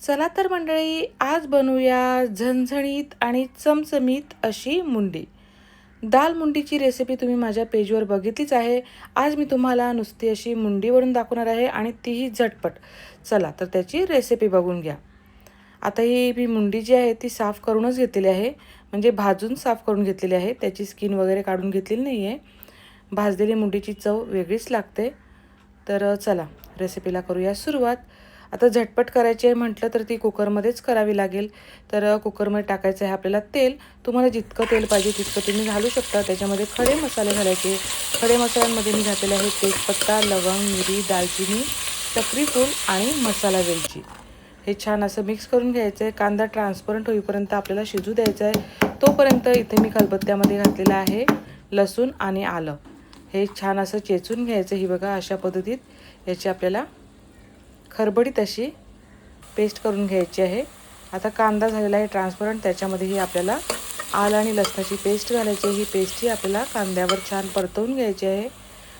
चला तर मंडळी आज बनवूया झणझणीत आणि चमचमीत अशी मुंडी. दाल मुंडीची रेसिपी तुम्ही माझ्या पेजवर बघितलीच आहे. आज मी तुम्हाला नुसती अशी मुंडीवरून दाखवणार आहे आणि तीही झटपट. चला तर त्याची रेसिपी बघून घ्या. आता ही मी मुंडी जी आहे ती साफ करूनच घेतलेली आहे. म्हणजे भाजून साफ करून घेतलेली आहे. त्याची स्किन वगैरे काढून घेतलेली नाही आहे भाजलेली मुंडीची चव वेगळीच लागते. तर चला रेसिपीला करूया सुरुवात. आता झटपट करायची आहे म्हटलं तर ती कुकरमध्येच करावी लागेल. तर कुकरमध्ये टाकायचं आहे आपल्याला तेल. तुम्हाला जितकं तेल पाहिजे तितकं तुम्ही घालू शकता. त्याच्यामध्ये खडे मसाले घालायचे. खडे मसाल्यांमध्ये मी घातलेले आहे तेजपत्ता लवंग मिरी दालचिनी चक्रीफूल आणि मसाला वेलची. हे छान असं मिक्स करून घ्यायचं आहे. कांदा ट्रान्सपरंट होईपर्यंत आपल्याला शिजू द्यायचा आहे. तोपर्यंत इथे मी खलबत्त्यामध्ये घातलेलं आहे लसूण आणि आलं. हे छान असं चेचून घ्यायचं ही बघा अशा पद्धतीत याची आपल्याला खरबडीत अशी पेस्ट करून घ्यायची आहे. आता कांदा झालेला आहे ट्रान्सपरंट त्याच्यामध्येही आपल्याला आलं आणि लसणाची पेस्ट घालायची आहे. ही पेस्टही आपल्याला कांद्यावर छान परतवून घ्यायची आहे.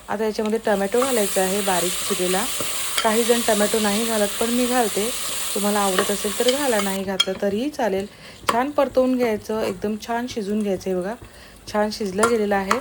आता याच्यामध्ये टमॅटो घालायचा आहे बारीक चिरेला. काही जण टमॅटो नाही घालत पण मी घालते. तुम्हाला आवडत असेल तर घाला नाही घातलं तरीही चालेल. छान परतवून घ्यायचं एकदम छान शिजून घ्यायचं आहे बघा. छान शिजलं गेलेलं आहे.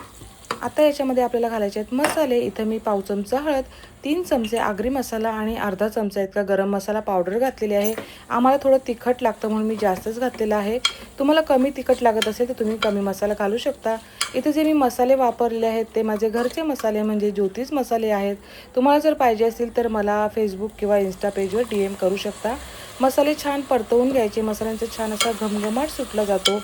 आता याच्यामध्ये आपल्याला घालायचे आहेत मसाले. इथं मी पाव चमचा हळद तीन चमचे आगरी मसाला आणि अर्धा चमचा इतका गरम मसाला पावडर घातलेली आहे. आम्हाला थोडं तिखट लागतं म्हणून मी जास्तच घातलेलं आहे. तुम्हाला कमी तिखट लागत असेल तर तुम्ही कमी मसाला घालू शकता. इथे जे मी मसाले वापरले आहेत ते माझे घरचे मसाले म्हणजे ज्योतिष मसाले आहेत. तुम्हाला जर पाहिजे असतील तर मला फेसबुक किंवा इन्स्टा पेजवर डी एम करू शकता. मसाले छान परतवून घ्यायचे. मसाल्यांचा छान असा घमघमाट सुटला जातो.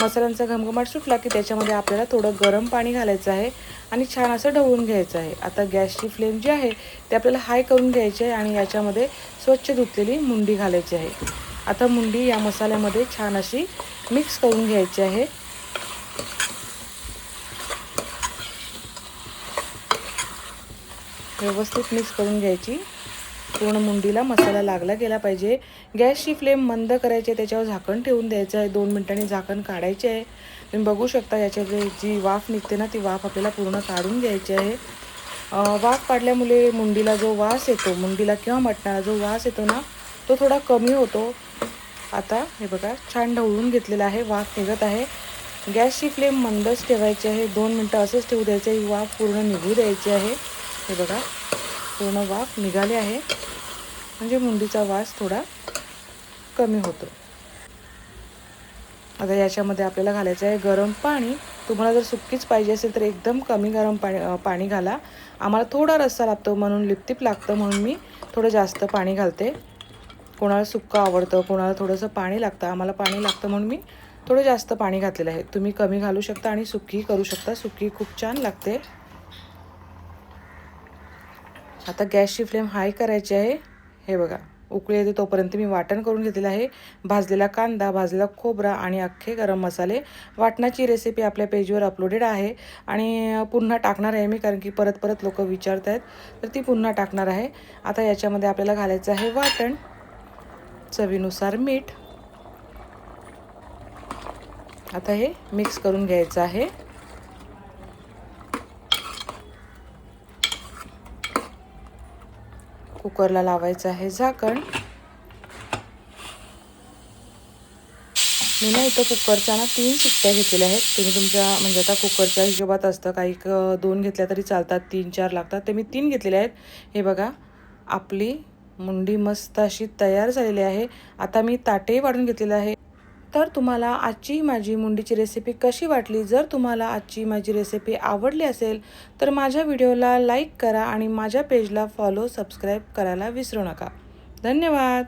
मसाल्यांचा घमघमाट सुटला की त्याच्यामध्ये आपल्याला थोडं गरम पाणी घालायचं आहे आणि छान असं ढवळून घ्यायचं आहे. आता गॅसची फ्लेम जी आहे ते आपल्याला हाय करून घ्यायची आहे आणि याच्यामध्ये स्वच्छ धुतलेली मुंडी घालायची आहे. आता मुंडी या मसाल्यामध्ये छान अशी मिक्स करून घ्यायची आहे. व्यवस्थित मिक्स करून घ्यायची. पूर्ण मुंडीला मसाला लागला गेला पाहिजे. गॅसची फ्लेम मंद करायची आहे त्याच्यावर झाकण ठेवून द्यायचं आहे. दोन मिनटांनी झाकण काढायचे आहे. तुम्ही बघू शकता याच्यात जी वाफ निघते ना ती वाफ आपल्याला पूर्ण काढून घ्यायची आहे. वाफ काढल्यामुळे मुंडीला जो वास येतो मुंडीला किंवा मटणाला जो वास येतो ना तो थोडा कमी होतो. आता हे बघा छान ढवळून घेतलेला आहे. वाफ निघत आहे. गॅसची फ्लेम मंदच ठेवायची आहे. दोन मिनटं असंच ठेवू द्यायचं ही वाफ पूर्ण निघू द्यायची आहे. हे बघा. पूर्ण वाफ निघाली आहे. म्हणजे मुंडीचा वास थोडा कमी होतो. आता याच्यामध्ये आपल्याला घालायचं आहे गरम पाणी. तुम्हाला जर सुक्कीच पाहिजे असेल तर एकदम कमी गरम पाणी पाणी घाला. आम्हाला थोडा रस्सा लागतो म्हणून लिपटिप लागतं म्हणून मी थोडं जास्त पाणी घालते. कोणाला सुक्कं आवडतं कोणाला थोडंसं पाणी लागतं आम्हाला पाणी लागतं म्हणून मी थोडं जास्त पाणी घातलेलं आहे. तुम्ही कमी घालू शकता आणि सुक्की करू शकता. सुक्की खूप छान लागते. आता गॅसची फ्लेम हाय करायची आहे. हे बघा उकळी येते तोपर्यंत मी वाटण करून घेतलेलं आहे. भाजलेला कांदा भाजलेला खोबरा आणि अख्खे गरम मसाले. वाटणाची रेसिपी आपल्या पेजवर अपलोडेड आहे आणि पुन्हा टाकणार आहे मी कारण की परत परत लोक विचारत आहेत. तर ती पुन्हा टाकणार आहे. आता याच्यामध्ये आपल्याला घालायचं आहे वाटण. चवीनुसार मीठ. आता हे मिक्स करून घ्यायचं आहे. कुकरला लावायचं आहे झाकण. मी ना इथं कुकरच्या ना तीन शिट्ट्या घेतलेल्या आहेत. तुम्ही तुमच्या म्हणजे आता कुकरच्या हिशोबात असतं काही दोन घेतल्या तरी चालतात तीन चार लागतात. ते मी तीन घेतलेले आहेत. हे बघा आपली मुंडी मस्त अशी तयार झालेली आहे. आता मी ताटेही वाढून घेतलेलं आहे. तर तुम्हाला आजची माझी मुंडीची रेसिपी कशी वाटली? जर तुम्हाला आजची माझी रेसिपी आवडली असेल तर माझ्या व्हिडिओला लाईक करा आणि माझ्या पेजला फॉलो सबस्क्राईब करायला विसरू नका. धन्यवाद!